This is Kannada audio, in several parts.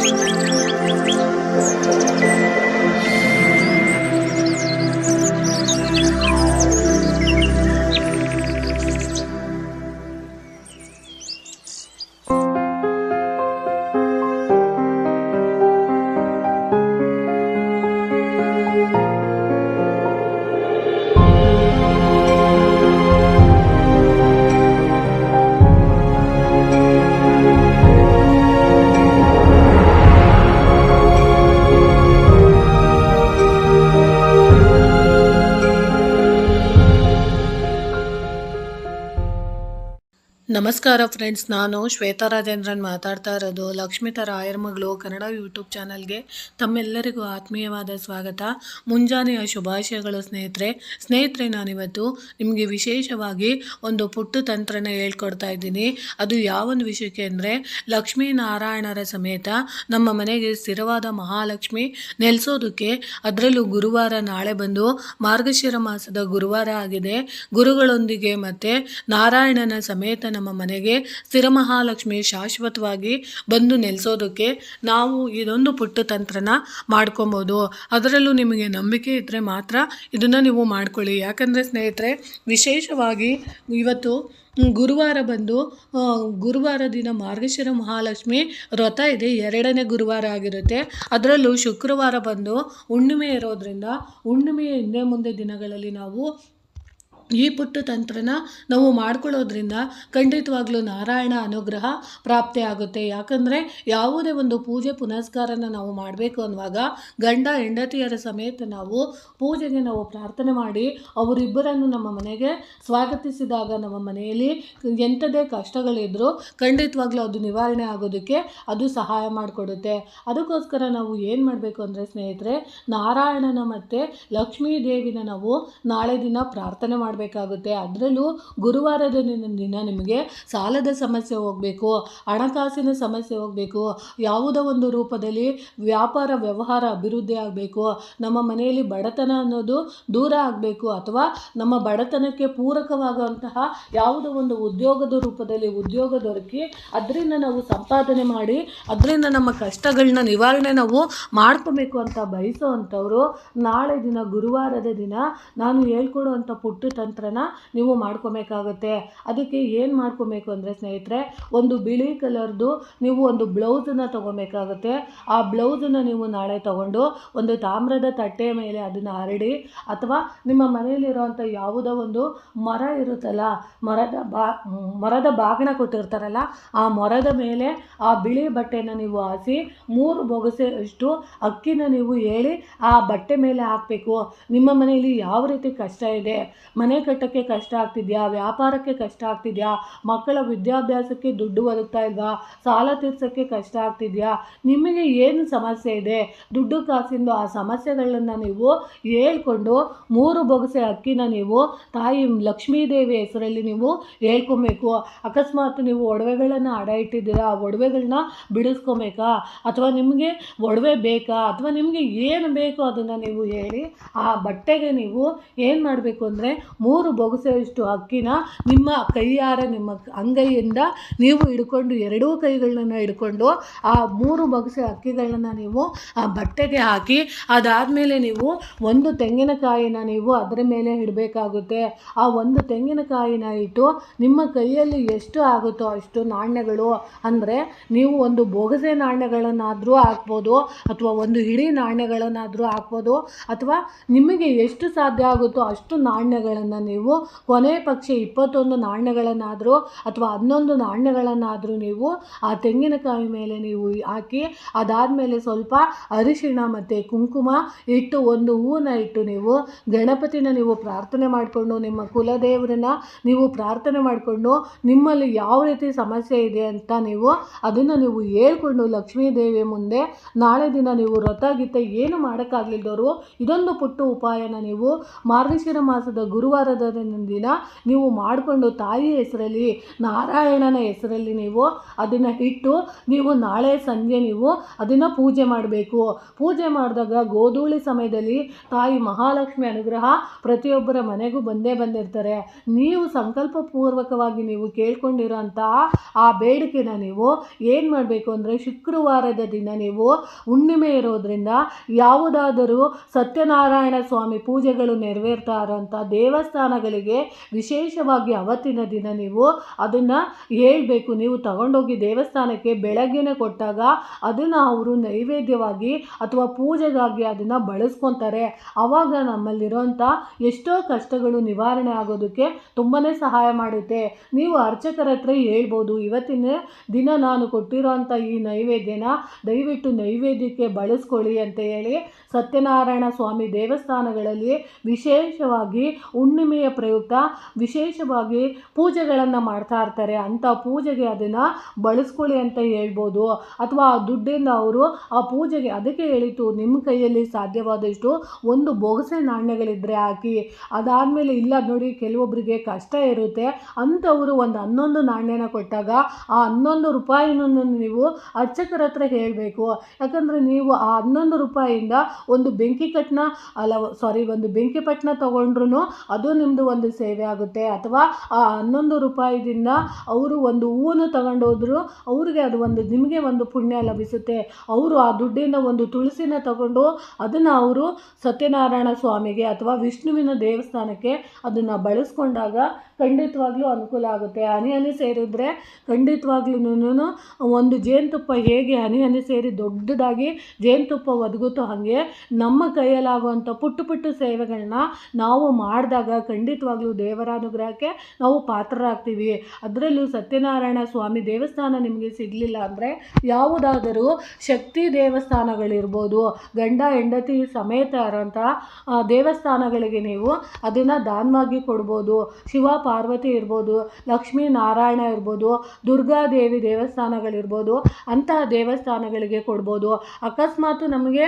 Música ನಮಸ್ಕಾರ ಫ್ರೆಂಡ್ಸ್, ನಾನು ಶ್ವೇತಾ ರಾಜೇಂದ್ರನ್ ಮಾತಾಡ್ತಾ ಇರೋದು. ಲಕ್ಷ್ಮಿತ ರಾಯರ್ ಮಗಳು ಕನ್ನಡ ಯೂಟ್ಯೂಬ್ ಚಾನಲ್ಗೆ ತಮ್ಮೆಲ್ಲರಿಗೂ ಆತ್ಮೀಯವಾದ ಸ್ವಾಗತ. ಮುಂಜಾನೆಯ ಶುಭಾಶಯಗಳು ಸ್ನೇಹಿತರೆ. ಸ್ನೇಹಿತರೆ, ನಾನಿವತ್ತು ನಿಮಗೆ ವಿಶೇಷವಾಗಿ ಒಂದು ಪುಟ್ಟು ತಂತ್ರನ ಹೇಳ್ಕೊಡ್ತಾ ಇದ್ದೀನಿ. ಅದು ಯಾವೊಂದು ವಿಷಯಕ್ಕೆ ಅಂದರೆ ಲಕ್ಷ್ಮೀನಾರಾಯಣರ ಸಮೇತ ನಮ್ಮ ಮನೆಗೆ ಸ್ಥಿರವಾದ ಮಹಾಲಕ್ಷ್ಮಿ ನೆಲೆಸೋದಕ್ಕೆ ಅದರಲ್ಲೂ ಗುರುವಾರ ನಾಳೆ ಬಂದು ಮಾರ್ಗಶಿರ ಮಾಸದ ಗುರುವಾರ ಆಗಿದೆ. ಗುರುಗಳೊಂದಿಗೆ ಮತ್ತು ನಾರಾಯಣನ ಸಮೇತ ನಮ್ಮ ಮನೆಗೆ ಸ್ಥಿರ ಮಹಾಲಕ್ಷ್ಮಿ ಶಾಶ್ವತವಾಗಿ ಬಂದು ನೆಲೆಸೋದಕ್ಕೆ ನಾವು ಇದೊಂದು ಪುಟ್ಟ ತಂತ್ರನ ಮಾಡ್ಕೊಬೋದು. ಅದರಲ್ಲೂ ನಿಮಗೆ ನಂಬಿಕೆ ಇದ್ದರೆ ಮಾತ್ರ ಇದನ್ನು ನೀವು ಮಾಡ್ಕೊಳ್ಳಿ. ಯಾಕಂದರೆ ಸ್ನೇಹಿತರೆ, ವಿಶೇಷವಾಗಿ ಇವತ್ತು ಗುರುವಾರ ಬಂದು ಗುರುವಾರ ದಿನ ಮಾರ್ಗಶಿರ ಮಹಾಲಕ್ಷ್ಮಿ ವ್ರತ ಇದೆ. ಎರಡನೇ ಗುರುವಾರ ಆಗಿರುತ್ತೆ. ಅದರಲ್ಲೂ ಶುಕ್ರವಾರ ಬಂದು ಹುಣ್ಣಿಮೆ ಇರೋದ್ರಿಂದ ಹುಣ್ಣಿಮೆಯ ಹಿಂದೆ ಮುಂದೆ ದಿನಗಳಲ್ಲಿ ನಾವು ಈ ಪುಟ್ಟ ತಂತ್ರನ ನಾವು ಮಾಡ್ಕೊಳ್ಳೋದ್ರಿಂದ ಖಂಡಿತವಾಗ್ಲೂ ನಾರಾಯಣ ಅನುಗ್ರಹ ಪ್ರಾಪ್ತಿ ಆಗುತ್ತೆ. ಯಾಕಂದರೆ ಯಾವುದೇ ಒಂದು ಪೂಜೆ ಪುನಸ್ಕಾರನ ನಾವು ಮಾಡಬೇಕು ಅನ್ನುವಾಗ ಗಂಡ ಹೆಂಡತಿಯರ ಸಮೇತ ನಾವು ಪೂಜೆಗೆ ನಾವು ಪ್ರಾರ್ಥನೆ ಮಾಡಿ ಅವರಿಬ್ಬರನ್ನು ನಮ್ಮ ಮನೆಗೆ ಸ್ವಾಗತಿಸಿದಾಗ ನಮ್ಮ ಮನೆಯಲ್ಲಿ ಎಂಥದೇ ಕಷ್ಟಗಳಿದ್ರೂ ಖಂಡಿತವಾಗ್ಲೂ ಅದು ನಿವಾರಣೆ ಆಗೋದಕ್ಕೆ ಅದು ಸಹಾಯ ಮಾಡಿಕೊಡುತ್ತೆ. ಅದಕ್ಕೋಸ್ಕರ ನಾವು ಏನು ಮಾಡಬೇಕು ಅಂದರೆ ಸ್ನೇಹಿತರೆ, ನಾರಾಯಣನ ಮತ್ತು ಲಕ್ಷ್ಮೀ ದೇವಿನ ನಾವು ನಾಳೆ ದಿನ ಪ್ರಾರ್ಥನೆ ಮಾಡಬೇಕಾಗುತ್ತೆ ಅದರಲ್ಲೂ ಗುರುವಾರದ ದಿನ ನಿಮಗೆ ಸಾಲದ ಸಮಸ್ಯೆ ಹೋಗಬೇಕು, ಹಣಕಾಸಿನ ಸಮಸ್ಯೆ ಹೋಗಬೇಕು, ಯಾವುದೋ ಒಂದು ರೂಪದಲ್ಲಿ ವ್ಯಾಪಾರ ವ್ಯವಹಾರ ಅಭಿವೃದ್ಧಿ ಆಗಬೇಕು, ನಮ್ಮ ಮನೆಯಲ್ಲಿ ಬಡತನ ಅನ್ನೋದು ದೂರ ಆಗಬೇಕು ಅಥವಾ ನಮ್ಮ ಬಡತನಕ್ಕೆ ಪೂರಕವಾಗುವಂತಹ ಯಾವುದೋ ಒಂದು ಉದ್ಯೋಗದ ರೂಪದಲ್ಲಿ ಉದ್ಯೋಗ ದೊರಕಿ ಅದರಿಂದ ನಾವು ಸಂಪಾದನೆ ಮಾಡಿ, ಅದರಿಂದ ನಮ್ಮ ಕಷ್ಟಗಳನ್ನ ನಿವಾರಣೆ ನಾವು ಮಾಡ್ಕೋಬೇಕು ಅಂತ ಬಯಸೋ ಅಂಥವ್ರು ನಾಳೆ ದಿನ ಗುರುವಾರದ ದಿನ ನಾನು ಹೇಳ್ಕೊಡುವಂಥ ಪುಟ್ಟ ತಂತ್ರನ ನೀವು ಮಾಡ್ಕೊಬೇಕಾಗುತ್ತೆ. ಅದಕ್ಕೆ ಏನು ಮಾಡ್ಕೋಬೇಕು ಅಂದರೆ ಸ್ನೇಹಿತರೆ, ಒಂದು ಬಿಳಿ ಕಲರ್ದು ನೀವು ಒಂದು ಬ್ಲೌಸನ್ನು ತೊಗೋಬೇಕಾಗುತ್ತೆ. ಆ ಬ್ಲೌಸನ್ನು ನೀವು ನಾಳೆ ತಗೊಂಡು ಒಂದು ತಾಮ್ರದ ತಟ್ಟೆ ಮೇಲೆ ಅದನ್ನು ಹರಡಿ ಅಥವಾ ನಿಮ್ಮ ಮನೆಯಲ್ಲಿರುವಂಥ ಯಾವುದೋ ಒಂದು ಮರ ಇರುತ್ತಲ್ಲ, ಮರದ ಬಾ, ಮರದ ಬಾಗಿನ ಕೊಟ್ಟಿರ್ತಾರಲ್ಲ, ಆ ಮರದ ಮೇಲೆ ಆ ಬಿಳಿ ಬಟ್ಟೆನ ನೀವು ಹಾಸಿ ಮೂರು ಬೊಗಸೆ ಅಷ್ಟು ಅಕ್ಕಿನ ನೀವು ಹೇಳಿ ಆ ಬಟ್ಟೆ ಮೇಲೆ ಹಾಕಬೇಕು. ನಿಮ್ಮ ಮನೆಯಲ್ಲಿ ಯಾವ ರೀತಿ ಕಷ್ಟ ಇದೆ? ಮನೆ ಕಟ್ಟೋಕ್ಕೆ ಕಷ್ಟ ಆಗ್ತಿದೆಯಾ? ವ್ಯಾಪಾರಕ್ಕೆ ಕಷ್ಟ ಆಗ್ತಿದೆಯಾ? ಮಕ್ಕಳ ವಿದ್ಯಾಭ್ಯಾಸಕ್ಕೆ ದುಡ್ಡು ಒದಗ್ತಾ ಇಲ್ವಾ? ಸಾಲ ತೀರ್ಸೋಕ್ಕೆ ಕಷ್ಟ ಆಗ್ತಿದೆಯಾ? ನಿಮಗೆ ಏನು ಸಮಸ್ಯೆ ಇದೆ? ದುಡ್ಡು ಕಾಸಿಂದು ಆ ಸಮಸ್ಯೆಗಳನ್ನು ನೀವು ಹೇಳ್ಕೊಂಡು ಮೂರು ಬೊಗಸೆ ಅಕ್ಕಿನ ನೀವು ತಾಯಿ ಲಕ್ಷ್ಮೀದೇವಿ ಹೆಸರಲ್ಲಿ ನೀವು ಹೇಳ್ಕೊಬೇಕು. ಅಕಸ್ಮಾತ್ ನೀವು ಒಡವೆಗಳನ್ನು ಅಡ ಇಟ್ಟಿದ್ದೀರಾ? ಆ ಒಡವೆಗಳನ್ನ ಬಿಡಿಸ್ಕೊಬೇಕಾ? ಅಥವಾ ನಿಮಗೆ ಒಡವೆ ಬೇಕಾ? ಅಥವಾ ನಿಮಗೆ ಏನು ಬೇಕೋ ಅದನ್ನು ನೀವು ಹೇಳಿ ಆ ಬಟ್ಟೆಗೆ ನೀವು ಏನು ಮಾಡಬೇಕು ಅಂದರೆ ಮೂರು ಬೊಗಸೆಯಷ್ಟು ಅಕ್ಕಿನ ನಿಮ್ಮ ಕೈಯಾರ, ನಿಮ್ಮ ಅಂಗೈಯಿಂದ ನೀವು ಹಿಡ್ಕೊಂಡು ಎರಡೂ ಕೈಗಳನ್ನ ಹಿಡ್ಕೊಂಡು ಆ ಮೂರು ಬೊಗಸೆ ಅಕ್ಕಿಗಳನ್ನ ನೀವು ಆ ಬಟ್ಟೆಗೆ ಹಾಕಿ ಅದಾದಮೇಲೆ ನೀವು ಒಂದು ತೆಂಗಿನಕಾಯಿನ ನೀವು ಅದರ ಮೇಲೆ ಇಡಬೇಕಾಗುತ್ತೆ. ಆ ಒಂದು ತೆಂಗಿನಕಾಯಿನ ಇಟ್ಟು ನಿಮ್ಮ ಕೈಯಲ್ಲಿ ಎಷ್ಟು ಆಗುತ್ತೋ ಅಷ್ಟು ನಾಣ್ಯಗಳು, ಅಂದರೆ ನೀವು ಒಂದು ಬೊಗಸೆ ನಾಣ್ಯಗಳನ್ನಾದರೂ ಹಾಕ್ಬೋದು, ಅಥವಾ ಒಂದು ಹಿಡಿ ನಾಣ್ಯಗಳನ್ನಾದರೂ ಹಾಕ್ಬೋದು, ಅಥವಾ ನಿಮಗೆ ಎಷ್ಟು ಸಾಧ್ಯ ಆಗುತ್ತೋ ಅಷ್ಟು ನಾಣ್ಯಗಳನ್ನು ನೀವು ಕೊನೆ ಪಕ್ಷ ಇಪ್ಪತ್ತೊಂದು ನಾಣ್ಯಗಳನ್ನಾದರೂ ಅಥವಾ ಹನ್ನೊಂದು ನಾಣ್ಯಗಳನ್ನಾದರೂ ನೀವು ಆ ತೆಂಗಿನಕಾಯಿ ಮೇಲೆ ನೀವು ಹಾಕಿ ಅದಾದಮೇಲೆ ಸ್ವಲ್ಪ ಅರಿಶಿಣ ಮತ್ತು ಕುಂಕುಮ ಇಟ್ಟು ಒಂದು ಹೂವನ್ನ ಇಟ್ಟು ನೀವು ಗಣಪತಿನ ನೀವು ಪ್ರಾರ್ಥನೆ ಮಾಡಿಕೊಂಡು ನಿಮ್ಮ ಕುಲದೇವರನ್ನ ನೀವು ಪ್ರಾರ್ಥನೆ ಮಾಡಿಕೊಂಡು ನಿಮ್ಮಲ್ಲಿ ಯಾವ ರೀತಿ ಸಮಸ್ಯೆ ಇದೆ ಅಂತ ನೀವು ಅದನ್ನು ನೀವು ಹೇಳ್ಕೊಂಡು ಲಕ್ಷ್ಮೀ ದೇವಿ ಮುಂದೆ ನಾಳೆ ದಿನ ನೀವು ವ್ರತ ಗೀತ ಏನು ಮಾಡೋಕ್ಕಾಗಲಿದ್ದವರು ಇದೊಂದು ಪುಟ್ಟ ಉಪಾಯನ ನೀವು ಮಾರ್ಗಶಿರ ಮಾಸದ ಗುರುವಾರ ಗುರುವಾರದ ದಿನ ನೀವು ಮಾಡಿಕೊಂಡು ತಾಯಿ ಹೆಸರಲ್ಲಿ, ನಾರಾಯಣನ ಹೆಸರಲ್ಲಿ ನೀವು ಅದನ್ನು ಇಟ್ಟು ನೀವು ನಾಳೆ ಸಂಜೆ ನೀವು ಅದನ್ನು ಪೂಜೆ ಮಾಡಬೇಕು. ಪೂಜೆ ಮಾಡಿದಾಗ ಗೋಧೂಳಿ ಸಮಯದಲ್ಲಿ ತಾಯಿ ಮಹಾಲಕ್ಷ್ಮಿ ಅನುಗ್ರಹ ಪ್ರತಿಯೊಬ್ಬರ ಮನೆಗೂ ಬಂದೇ ಬಂದಿರ್ತಾರೆ. ನೀವು ಸಂಕಲ್ಪ ಪೂರ್ವಕವಾಗಿ ನೀವು ಕೇಳ್ಕೊಂಡಿರೋಂತಹ ಆ ಬೇಡಿಕೆನ ನೀವು ಏನು ಮಾಡಬೇಕು ಅಂದರೆ ಶುಕ್ರವಾರದ ದಿನ ನೀವು ಹುಣ್ಣಿಮೆ ಇರೋದ್ರಿಂದ ಯಾವುದಾದರೂ ಸತ್ಯನಾರಾಯಣ ಸ್ವಾಮಿ ಪೂಜೆಗಳು ನೆರವೇರ್ತಾ ಇರೋಂಥ ದೇವಸ್ಥಾನಗಳಿಗೆ ವಿಶೇಷವಾಗಿ ಅವತ್ತಿನ ದಿನ ನೀವು ಅದನ್ನು ಹೇಳಬೇಕು. ನೀವು ತಗೊಂಡೋಗಿ ದೇವಸ್ಥಾನಕ್ಕೆ ಬೆಳಗ್ಗೆನೆ ಕೊಟ್ಟಾಗ ಅದನ್ನು ಅವರು ನೈವೇದ್ಯವಾಗಿ ಅಥವಾ ಪೂಜೆಗಾಗಿ ಅದನ್ನು ಬಳಸ್ಕೊತಾರೆ. ಆವಾಗ ನಮ್ಮಲ್ಲಿರೋಂಥ ಎಷ್ಟೋ ಕಷ್ಟಗಳು ನಿವಾರಣೆ ಆಗೋದಕ್ಕೆ ತುಂಬಾ ಸಹಾಯ ಮಾಡುತ್ತೆ. ನೀವು ಅರ್ಚಕರ ಹತ್ರ ಹೇಳ್ಬೋದು, ಇವತ್ತಿನ ದಿನ ನಾನು ಕೊಟ್ಟಿರೋಂಥ ಈ ನೈವೇದ್ಯನ ದಯವಿಟ್ಟು ನೈವೇದ್ಯಕ್ಕೆ ಬಳಸ್ಕೊಳ್ಳಿ ಅಂತ ಹೇಳಿ ಸತ್ಯನಾರಾಯಣ ಸ್ವಾಮಿ ದೇವಸ್ಥಾನಗಳಲ್ಲಿ ವಿಶೇಷವಾಗಿ ಹುಣ್ಣಿಮೆಯ ಪ್ರಯುಕ್ತ ವಿಶೇಷವಾಗಿ ಪೂಜೆಗಳನ್ನು ಮಾಡ್ತಾ ಇರ್ತಾರೆ. ಅಂಥ ಪೂಜೆಗೆ ಅದನ್ನು ಬಳಸ್ಕೊಳ್ಳಿ ಅಂತ ಹೇಳ್ಬೋದು. ಅಥವಾ ಆ ದುಡ್ಡಿಂದ ಅವರು ಆ ಪೂಜೆಗೆ ಅದಕ್ಕೆ ಹೇಳಿತು ನಿಮ್ಮ ಕೈಯಲ್ಲಿ ಸಾಧ್ಯವಾದಷ್ಟು ಒಂದು ಬೊಗಸೆ ನಾಣ್ಯಗಳಿದ್ದರೆ ಹಾಕಿ, ಅದಾದಮೇಲೆ ಇಲ್ಲ ನೋಡಿ ಕೆಲವೊಬ್ಬರಿಗೆ ಕಷ್ಟ ಇರುತ್ತೆ. ಅಂಥವರು ಒಂದು ಹನ್ನೊಂದು ನಾಣ್ಯನ ಕೊಟ್ಟಾಗ ಆ ಹನ್ನೊಂದು ರೂಪಾಯಿನೂ ನೀವು ಅರ್ಚಕರ ಹತ್ರ ಹೇಳಬೇಕು. ಯಾಕಂದರೆ ನೀವು ಆ ಹನ್ನೊಂದು ರೂಪಾಯಿಯಿಂದ ಒಂದು ಬೆಂಕಿ ಕಟ್ಟನ ಅಲ್ಲ ಸಾರಿ ಒಂದು ಬೆಂಕಿ ಪಟ್ಟಣ ತೊಗೊಂಡ್ರು ಅದು ನಿಮ್ಮದು ಒಂದು ಸೇವೆ ಆಗುತ್ತೆ. ಅಥವಾ ಆ ಹನ್ನೊಂದು ರೂಪಾಯಿದಿಂದ ಅವರು ಒಂದು ಹೂವನ್ನು ತಗೊಂಡೋದ್ರು ಅವ್ರಿಗೆ ಅದು ಒಂದು ನಿಮಗೆ ಒಂದು ಪುಣ್ಯ ಲಭಿಸುತ್ತೆ. ಅವರು ಆ ದುಡ್ಡಿನ ಒಂದು ತುಳಸಿನ ತಗೊಂಡು ಅದನ್ನು ಅವರು ಸತ್ಯನಾರಾಯಣ ಸ್ವಾಮಿಗೆ ಅಥವಾ ವಿಷ್ಣುವಿನ ದೇವಸ್ಥಾನಕ್ಕೆ ಅದನ್ನು ಬಳಸ್ಕೊಂಡಾಗ ಖಂಡಿತವಾಗ್ಲೂ ಅನುಕೂಲ ಆಗುತ್ತೆ. ಹನಿ ಹನಿ ಸೇರಿದ್ರೆ ಖಂಡಿತವಾಗ್ಲೂ ಒಂದು ಜೇನುತುಪ್ಪ ಹೇಗೆ ಹನಿ ಹನಿ ಸೇರಿ ದೊಡ್ಡದಾಗಿ ಜೇನುತುಪ್ಪ ಒದಗುತ್ತೋ ಹಾಗೆ ನಮ್ಮ ಕೈಯಲ್ಲಾಗುವಂಥ ಪುಟ್ಟ ಪುಟ್ಟ ಸೇವೆಗಳನ್ನ ನಾವು ಮಾಡಿದಾಗ ಖಂಡಿತವಾಗ್ಲೂ ದೇವರ ಅನುಗ್ರಹಕ್ಕೆ ನಾವು ಪಾತ್ರರಾಗ್ತೀವಿ. ಅದರಲ್ಲೂ ಸತ್ಯನಾರಾಯಣ ಸ್ವಾಮಿ ದೇವಸ್ಥಾನ ನಿಮಗೆ ಸಿಗಲಿಲ್ಲ ಅಂದರೆ ಯಾವುದಾದರೂ ಶಕ್ತಿ ದೇವಸ್ಥಾನಗಳಿರ್ಬೋದು, ಗಂಡ, ಹೆಂಡತಿ ಸಮೇತ ಇರೋಂಥ ದೇವಸ್ಥಾನಗಳಿಗೆ ನೀವು ಅದನ್ನು ದಾನವಾಗಿ ಕೊಡ್ಬೋದು. ಶಿವ ಪಾರ್ವತಿ ಇರ್ಬೋದು, ಲಕ್ಷ್ಮೀ ನಾರಾಯಣ ಇರ್ಬೋದು ದುರ್ಗಾದೇವಿ ದೇವಸ್ಥಾನಗಳಿರ್ಬೋದು, ಅಂತಹ ದೇವಸ್ಥಾನಗಳಿಗೆ ಕೊಡ್ಬೋದು. ಅಕಸ್ಮಾತ್ ನಮಗೆ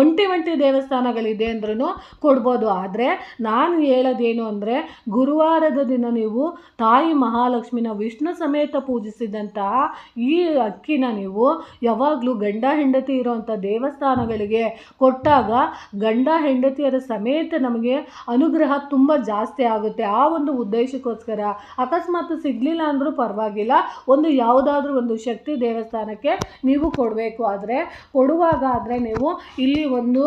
ಒಂಟಿ ಒಂಟಿ ದೇವಸ್ಥಾನಗಳಿದೆ ಅಂದ್ರೂ ಕೊಡ್ಬೋದು. ಆದರೆ ನಾನು ಹೇಳೋದೇನು ಅಂದರೆ, ಗುರುವಾರದ ದಿನ ನೀವು ತಾಯಿ ಮಹಾಲಕ್ಷ್ಮಿನ ವಿಷ್ಣು ಸಮೇತ ಪೂಜಿಸಿದಂತಹ ಈ ಅಕ್ಕಿನ ನೀವು ಯಾವಾಗಲೂ ಗಂಡ ಹೆಂಡತಿ ಇರೋವಂಥ ದೇವಸ್ಥಾನಗಳಿಗೆ ಕೊಟ್ಟಾಗ ಗಂಡ ಹೆಂಡತಿಯರ ಸಮೇತ ನಮಗೆ ಅನುಗ್ರಹ ತುಂಬ ಜಾಸ್ತಿ ಆಗುತ್ತೆ. ಆ ಒಂದು ಉದ್ದೇಶಕ್ಕೋಸ್ಕರ ಅಕಸ್ಮಾತ್ ಸಿಗಲಿಲ್ಲ ಅಂದರೂ ಪರವಾಗಿಲ್ಲ. ಒಂದು ಯಾವುದಾದ್ರೂ ಒಂದು ಶಕ್ತಿ ದೇವಸ್ಥಾನಕ್ಕೆ ನೀವು ಕೊಡಬೇಕು. ಆದರೆ ಕೊಡುವಾಗ ಆದರೆ ನೀವು ಇಲ್ಲಿ ಒಂದು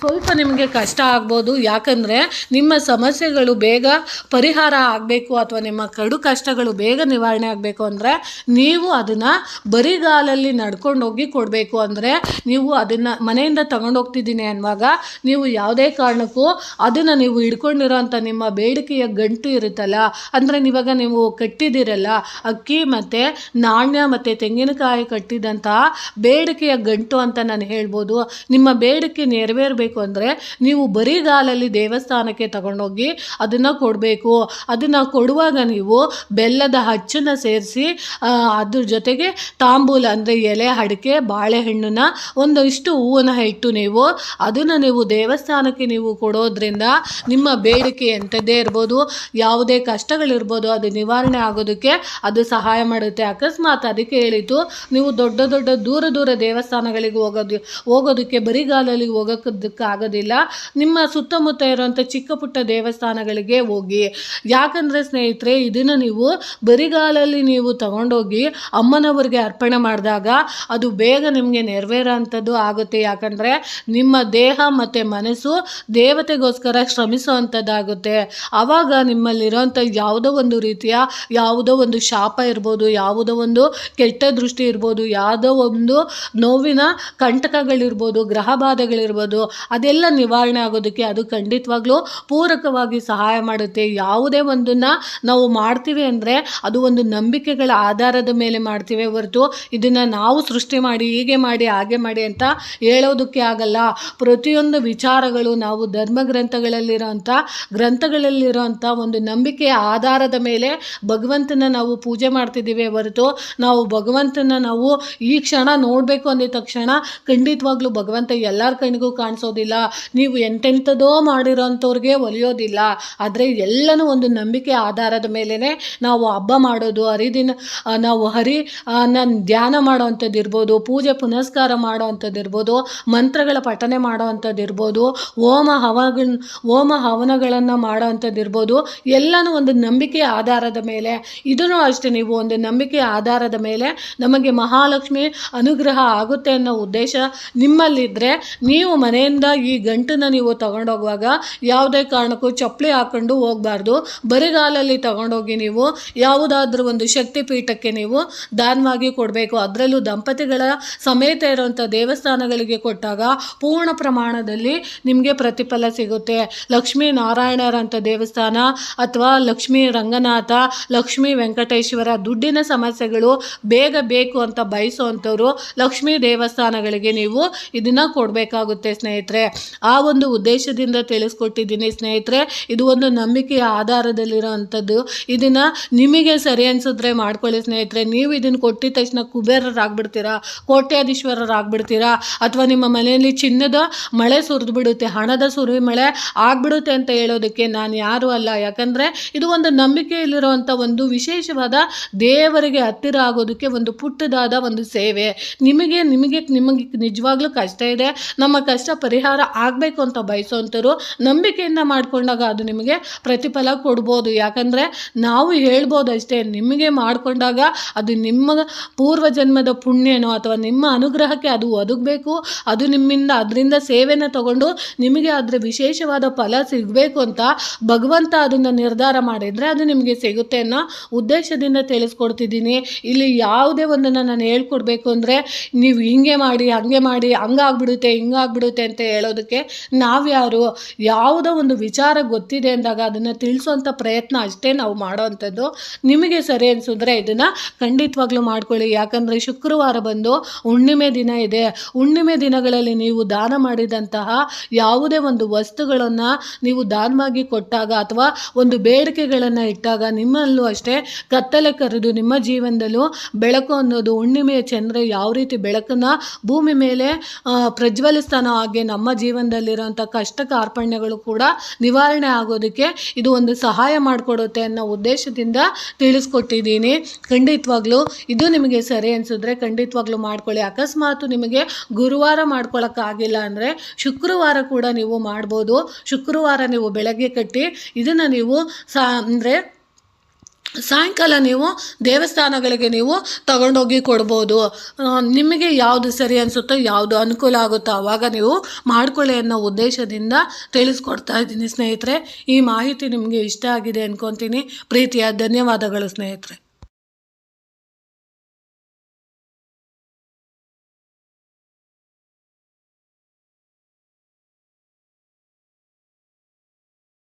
ಸ್ವಲ್ಪ ನಿಮಗೆ ಕಷ್ಟ ಆಗ್ಬೋದು. ಯಾಕಂದರೆ ನಿಮ್ಮ ಸಮಸ್ಯೆಗಳು ಬೇಗ ಪರಿಹಾರ ಆಗಬೇಕು ಅಥವಾ ನಿಮ್ಮ ಕಡು ಕಷ್ಟಗಳು ಬೇಗ ನಿವಾರಣೆ ಆಗಬೇಕು ಅಂದರೆ ನೀವು ಅದನ್ನು ಬರಿಗಾಲಲ್ಲಿ ನಡ್ಕೊಂಡು ಹೋಗಿ ಕೊಡಬೇಕು ಅಂದರೆ ನೀವು ಅದನ್ನು ಮನೆಯಿಂದ ತಗೊಂಡು ಹೋಗ್ತಿದ್ದೀನಿ ಅನ್ನುವಾಗ ನೀವು ಯಾವುದೇ ಕಾರಣಕ್ಕೂ ಅದನ್ನು ನೀವು ಹಿಡ್ಕೊಂಡಿರೋಂಥ ನಿಮ್ಮ ಬೇಡಿಕೆಯ ಗಂಟು ಇರುತ್ತಲ್ಲ, ಅಂದರೆ ಇವಾಗ ನೀವು ಕಟ್ಟಿದ್ದೀರಲ್ಲ, ಅಕ್ಕಿ ಮತ್ತು ನಾಣ್ಯ ಮತ್ತು ತೆಂಗಿನಕಾಯಿ ಕಟ್ಟಿದಂತಹ ಬೇಡಿಕೆಯ ಗಂಟು ಅಂತ ನಾನು ಹೇಳ್ಬೋದು. ನಿಮ್ಮ ಬೇಡಿಕೆ ನೆರವೇರಬೇಕು ಅಂದರೆ ನೀವು ಬರಿಗಾಲಲ್ಲಿ ದೇವಸ್ಥಾನಕ್ಕೆ ತಗೊಂಡೋಗಿ ಅದನ್ನು ಕೊಡಬೇಕು. ಅದನ್ನು ಕೊಡುವಾಗ ನೀವು ಬೆಲ್ಲದ ಹಚ್ಚನ್ನು ಸೇರಿಸಿ ಅದ್ರ ಜೊತೆಗೆ ತಾಂಬೂಲ ಅಂದರೆ ಎಲೆ, ಅಡಿಕೆ, ಬಾಳೆಹಣ್ಣನ್ನ ಒಂದಿಷ್ಟು ಹೂವನ್ನು ಇಟ್ಟು ನೀವು ಅದನ್ನು ನೀವು ದೇವಸ್ಥಾನಕ್ಕೆ ನೀವು ಕೊಡೋದ್ರಿಂದ ನಿಮ್ಮ ಬೇಡಿಕೆ ಎಂಥದ್ದೇ ಇರ್ಬೋದು, ಯಾವುದೇ ಕಷ್ಟಗಳಿರ್ಬೋದು, ಅದು ನಿವಾರಣೆ ಆಗೋದಕ್ಕೆ ಅದು ಸಹಾಯ ಮಾಡುತ್ತೆ. ಅಕಸ್ಮಾತ್ ಅದಕ್ಕೆ ಹೇಳಿತು ನೀವು ದೊಡ್ಡ ದೊಡ್ಡ ದೂರ ದೂರ ದೇವಸ್ಥಾನಗಳಿಗೆ ಹೋಗೋದು, ಹೋಗೋದಕ್ಕೆ ಬರಿಗಾಲಲ್ಲಿ ಹೋಗೋದಕ್ಕೆ ಆಗೋದಿಲ್ಲ ನಿಮ್ಮ ಸುತ್ತಮುತ್ತ ಇರುವಂಥ ಚಿಕ್ಕ ಪುಟ್ಟ ದೇವಸ್ಥಾನಗಳಿಗೆ ಹೋಗಿ. ಯಾಕಂದರೆ ಸ್ನೇಹಿತರೆ ಇದನ್ನು ನೀವು ಬರಿಗಾಲಲ್ಲಿ ನೀವು ತಗೊಂಡೋಗಿ ಅಮ್ಮನವ್ರಿಗೆ ಅರ್ಪಣೆ ಮಾಡಿದಾಗ ಅದು ಬೇಗ ನಿಮಗೆ ನೆರವೇರೋ ಅಂಥದ್ದು ಆಗುತ್ತೆ. ಯಾಕಂದರೆ ನಿಮ್ಮ ದೇಹ ಮತ್ತು ಮನಸ್ಸು ದೇವತೆಗೋಸ್ಕರ ಶ್ರಮಿಸುವಂಥದ್ದಾಗುತ್ತೆ. ಆವಾಗ ನಿಮ್ಮಲ್ಲಿರೋಂಥ ಯಾವುದೋ ಒಂದು ರೀತಿಯ, ಯಾವುದೋ ಒಂದು ಶಾಪ ಇರ್ಬೋದು, ಯಾವುದೋ ಒಂದು ಕೆಟ್ಟ ದೃಷ್ಟಿ ಇರ್ಬೋದು, ಯಾವುದೋ ಒಂದು ನೋವಿನ ಕಂಟಕಗಳಿರ್ಬೋದು, ಗ್ರಹ ಬಾಧೆಗಳಿರ್ಬೋದು, ಅದೆಲ್ಲ ನಿವಾರಣೆ ಆಗೋದಕ್ಕೆ ಅದು ಖಂಡಿತವಾಗ್ಲೂ ಪೂರಕವಾಗಿ ಸಹಾಯ ಮಾಡುತ್ತೆ. ಯಾವುದೇ ಒಂದನ್ನು ನಾವು ಮಾಡ್ತೀವಿ ಅಂದರೆ ಅದು ಒಂದು ನಂಬಿಕೆಗಳ ಆಧಾರದ ಮೇಲೆ ಮಾಡ್ತೀವಿ ಹೊರತು ಇದನ್ನು ನಾವು ಸೃಷ್ಟಿ ಮಾಡಿ, ಹೀಗೆ ಮಾಡಿ, ಹಾಗೆ ಮಾಡಿ ಅಂತ ಹೇಳೋದಕ್ಕೆ ಆಗಲ್ಲ. ಪ್ರತಿಯೊಂದು ವಿಚಾರಗಳು ನಾವು ಧರ್ಮ ಗ್ರಂಥಗಳಲ್ಲಿರೋಂಥ ಗ್ರಂಥಗಳಲ್ಲಿರೋಂಥ ಒಂದು ನಂಬಿಕೆಯ ಆಧಾರದ ಮೇಲೆ ಭಗವಂತನ ನಾವು ಪೂಜೆ ಮಾಡ್ತಿದ್ದೀವಿ ಹೊರತು ನಾವು ಭಗವಂತನ ನಾವು ಈ ಕ್ಷಣ ನೋಡಬೇಕು ಅಂದಿದ ತಕ್ಷಣ ಖಂಡಿತವಾಗ್ಲೂ ಭಗವಂತ ಎಲ್ಲರ ಕಣ್ಣಿಗೂ ಕಾಣಿಸೋದಿಲ್ಲ. ನೀವು ಎಂತೆಂಥದೋ ಮಾಡಿರೋಂಥ ಅಂಥವ್ರಿಗೆ ಒಲಿಯೋದಿಲ್ಲ. ಆದರೆ ಎಲ್ಲನೂ ಒಂದು ನಂಬಿಕೆ ಆಧಾರದ ಮೇಲೇ ನಾವು ಹಬ್ಬ ಮಾಡೋದು, ಹರಿದಿನ ನಾವು ಹರಿ ನನ್ನ ಧ್ಯಾನ ಮಾಡೋ ಅಂಥದ್ದು ಇರ್ಬೋದು, ಪೂಜೆ ಪುನಸ್ಕಾರ ಮಾಡೋ ಅಂಥದ್ದು ಇರ್ಬೋದು, ಮಂತ್ರಗಳ ಪಠನೆ ಮಾಡೋ ಅಂಥದ್ದು ಇರ್ಬೋದು, ಹೋಮ ಹವನ, ಹೋಮ ಹವನಗಳನ್ನು ಮಾಡೋ ಅಂಥದ್ದು ಇರ್ಬೋದು, ಎಲ್ಲನೂ ಒಂದು ನಂಬಿಕೆ ಆಧಾರದ ಮೇಲೆ. ಇದನ್ನು ಅಷ್ಟೇ ನೀವು ಒಂದು ನಂಬಿಕೆ ಆಧಾರದ ಮೇಲೆ ನಮಗೆ ಮಹಾಲಕ್ಷ್ಮಿ ಅನುಗ್ರಹ ಆಗುತ್ತೆ ಅನ್ನೋ ಉದ್ದೇಶ ನಿಮ್ಮಲ್ಲಿದ್ದರೆ ನೀವು ಮನೆಯಿಂದ ಈ ಗಂಟನ್ನು ನೀವು ತಗೊಂಡೋಗುವಾಗ ಯಾವುದೇ ಕಾರಣಕ್ಕೂ ಚಪ್ಪಲಿ ಹಾಕೊಂಡು ಹೋಗಬಾರ್ದು. ಬರಿಗಾಲಲ್ಲಿ ತಗೊಂಡೋಗಿ ನೀವು ಯಾವುದಾದ್ರೂ ಒಂದು ಶಕ್ತಿ ಪೀಠಕ್ಕೆ ನೀವು ದಾನವಾಗಿ ಕೊಡಬೇಕು. ಅದರಲ್ಲೂ ದಂಪತಿಗಳ ಸಮೇತ ಇರುವಂಥ ದೇವಸ್ಥಾನಗಳಿಗೆ ಕೊಟ್ಟಾಗ ಪೂರ್ಣ ಪ್ರಮಾಣದಲ್ಲಿ ನಿಮಗೆ ಪ್ರತಿಫಲ ಸಿಗುತ್ತೆ. ಲಕ್ಷ್ಮೀ ನಾರಾಯಣರಂಥ ದೇವಸ್ಥಾನ ಅಥವಾ ಲಕ್ಷ್ಮೀ ರಂಗನಾಥ, ಲಕ್ಷ್ಮೀ ವೆಂಕಟೇಶ್ವರ ದುಡ್ಡಿನ ಸಮಸ್ಯೆಗಳು ಬೇಗ ಬೇಕು ಅಂತ ಬಯಸುವಂಥವ್ರು ಲಕ್ಷ್ಮೀ ದೇವಸ್ಥಾನಗಳಿಗೆ ನೀವು ಇದನ್ನು ಕೊಡಬೇಕಾಗುತ್ತೆ ಸ್ನೇಹಿತರೆ. ಆ ಒಂದು ಉದ್ದೇಶದಿಂದ ತಿಳಿಸ್ಕೊಟ್ಟಿದ್ದೀನಿ. ಸ್ನೇಹಿತರೆ, ಇದು ಒಂದು ನಂಬಿಕೆಯ ಆಧಾರದಲ್ಲಿರೋ ಅಂಥದ್ದು. ಇದನ್ನು ನಿಮಗೆ ಸರಿ ಅನಿಸಿದ್ರೆ ಮಾಡ್ಕೊಳ್ಳಿ ಸ್ನೇಹಿತರೆ. ನೀವು ಇದನ್ನು ಕೊಟ್ಟಿದ ತಕ್ಷಣ ಕುಬೇರರಾಗ್ಬಿಡ್ತೀರಾ? ಕೋಟ್ಯಾಧೀಶ್ವರರಾಗ್ಬಿಡ್ತೀರಾ? ಅಥವಾ ನಿಮ್ಮ ಮನೆಯಲ್ಲಿ ಚಿನ್ನದ ಮಳೆ ಸುರಿದು ಬಿಡುತ್ತೆ ಹಣದ ಸುರಿ ಮಳೆ ಆಗ್ಬಿಡುತ್ತೆ ಅಂತ ಹೇಳೋದಕ್ಕೆ ನಾನು ಯಾರು ಅಲ್ಲ. ಯಾಕಂದರೆ ಇದು ಒಂದು ನಂಬಿಕೆಯಲ್ಲಿರುವಂಥ ಒಂದು ವಿಶೇಷವಾದ ದೇವರಿಗೆ ಹತ್ತಿರ ಆಗೋದಕ್ಕೆ ಒಂದು ಪುಟ್ಟದಾದ ಒಂದು ಸೇವೆ. ನಿಮಗೆ ನಿಮಗೆ ನಿಮಗೆ ನಿಜವಾಗ್ಲೂ ಕಷ್ಟ ಇದೆ. ನಮ್ಮ ಕಷ್ಟ ಪರಿಹಾರ ಆಗಬೇಕು ಅಂತ ಬಯಸೋವಂಥವ್ರು ನಂಬಿಕೆಯಿಂದ ಮಾಡಿಕೊಂಡಾಗ ಅದು ನಿಮಗೆ ಪ್ರತಿಫಲ ಕೊಡ್ಬೋದು. ಯಾಕಂದರೆ ನಾವು ಹೇಳ್ಬೋದು ಅಷ್ಟೇ, ನಿಮಗೆ ಮಾಡಿಕೊಂಡಾಗ ಅದು ನಿಮ್ಮ ಪೂರ್ವ ಜನ್ಮದ ಪುಣ್ಯನೋ ಅಥವಾ ನಿಮ್ಮ ಅನುಗ್ರಹಕ್ಕೆ ಅದು ಒದಗಬೇಕು, ಅದು ನಿಮ್ಮಿಂದ ಅದರಿಂದ ಸೇವೆನ ತಗೊಂಡು ನಿಮಗೆ ಅದರ ವಿಶೇಷವಾದ ಫಲ ಸಿಗಬೇಕು ಅಂತ ಭಗವಂತ ಅದನ್ನು ನಿರ್ಧಾರ ಮಾಡಿದರೆ ಅದು ನಿಮಗೆ ಸಿಗುತ್ತೆ ಅನ್ನೋ ಉದ್ದೇಶದಿಂದ ತಿಳಿಸ್ಕೊಡ್ತಿದ್ದೀನಿ. ಇಲ್ಲಿ ಯಾವುದೇ ಒಂದನ್ನು ನಾನು ಹೇಳ್ಕೊಡ್ಬೇಕು ಅಂದರೆ ನೀವು ಹಿಂಗೆ ಮಾಡಿ, ಹಂಗೆ ಮಾಡಿ, ಹಂಗಾಗ್ಬಿಡುತ್ತೆ, ಹಿಂಗಾಗ್ಬಿಡುತ್ತೆ ಅಂತ ಹೇಳೋದಕ್ಕೆ ನಾವ್ಯಾರು? ಯಾವುದೋ ಒಂದು ವಿಚಾರ ಗೊತ್ತಿದೆ ಅಂದಾಗ ಅದನ್ನು ತಿಳಿಸುವಂಥ ಪ್ರಯತ್ನ ಅಷ್ಟೇ ನಾವು ಮಾಡೋವಂಥದ್ದು ನಿಮಗೆ ಸರಿ ಅನಿಸಿದ್ರೆ ಇದನ್ನು ಖಂಡಿತವಾಗ್ಲೂ ಮಾಡ್ಕೊಳ್ಳಿ. ಯಾಕಂದರೆ ಶುಕ್ರವಾರ ಬಂದು ಹುಣ್ಣಿಮೆ ದಿನ ಇದೆ. ಹುಣ್ಣಿಮೆ ದಿನಗಳಲ್ಲಿ ನೀವು ದಾನ ಮಾಡಿದಂತಹ ಯಾವುದೇ ಒಂದು ವಸ್ತುಗಳನ್ನು ನೀವು ದಾನವಾಗಿ ಕೊಟ್ಟಾಗ ಅಥವಾ ಒಂದು ಬೇಡಿಕೆಗಳನ್ನು ಇಟ್ಟಾಗ ನಿಮ್ಮಲ್ಲೂ ಅಷ್ಟೇ ಕತ್ತಲೆ ಕರೆದು ನಿಮ್ಮ ಜೀವನದಲ್ಲೂ ಬೆಳಕು ಅನ್ನೋದು ಹುಣ್ಣಿಮೆಯ ಚಂದ್ರ ಯಾವ ರೀತಿ ಬೆಳಕನ್ನು ಭೂಮಿ ಮೇಲೆ ಪ್ರಜ್ವಲಿಸ್ತಾನೋ ಹಾಗೆ ನಮ್ಮ ಜೀವನದಲ್ಲಿರೋಂಥ ಕಷ್ಟ ಕಾರ್ಪಣ್ಯಗಳು ಕೂಡ ನಿವಾರಣೆ ಆಗೋದಕ್ಕೆ ಇದು ಒಂದು ಸಹಾಯ ಮಾಡಿಕೊಡುತ್ತೆ ಅನ್ನೋ ಉದ್ದೇಶದಿಂದ ತಿಳಿಸ್ಕೊಟ್ಟಿದ್ದೀನಿ. ಖಂಡಿತವಾಗ್ಲೂ ಇದು ನಿಮಗೆ ಸರಿ ಅನಿಸಿದ್ರೆ ಖಂಡಿತವಾಗ್ಲೂ ಮಾಡ್ಕೊಳ್ಳಿ. ಅಕಸ್ಮಾತ್ ನಿಮಗೆ ಗುರುವಾರ ಮಾಡ್ಕೊಳ್ಳೋಕ್ಕಾಗಿಲ್ಲ ಅಂದರೆ ಶುಕ್ರವಾರ ಕೂಡ ನೀವು ಮಾಡ್ಬೋದು. ಶುಕ್ರವಾರ ನೀವು ಬೆಳಗ್ಗೆ ಕಟ್ಟಿ ಇದನ್ನು ನೀವು ಸಾ ಅಂದರೆ ಸಾಯಂಕಾಲ ನೀವು ದೇವಸ್ಥಾನಗಳಿಗೆ ನೀವು ತಗೊಂಡೋಗಿ ಕೊಡ್ಬೋದು. ನಿಮಗೆ ಯಾವುದು ಸರಿ ಅನಿಸುತ್ತೋ ಯಾವುದು ಅನುಕೂಲ ಆಗುತ್ತೋ ಆವಾಗ ನೀವು ಮಾಡ್ಕೊಳ್ಳಿ ಅನ್ನೋ ಉದ್ದೇಶದಿಂದ ತಿಳಿಸ್ಕೊಡ್ತಾ ಇದ್ದೀನಿ ಸ್ನೇಹಿತರೆ. ಈ ಮಾಹಿತಿ ನಿಮಗೆ ಇಷ್ಟ ಆಗಿದೆ ಅಂದ್ಕೊತೀನಿ ಪ್ರೀತಿಯ ಧನ್ಯವಾದಗಳು ಸ್ನೇಹಿತರೆ.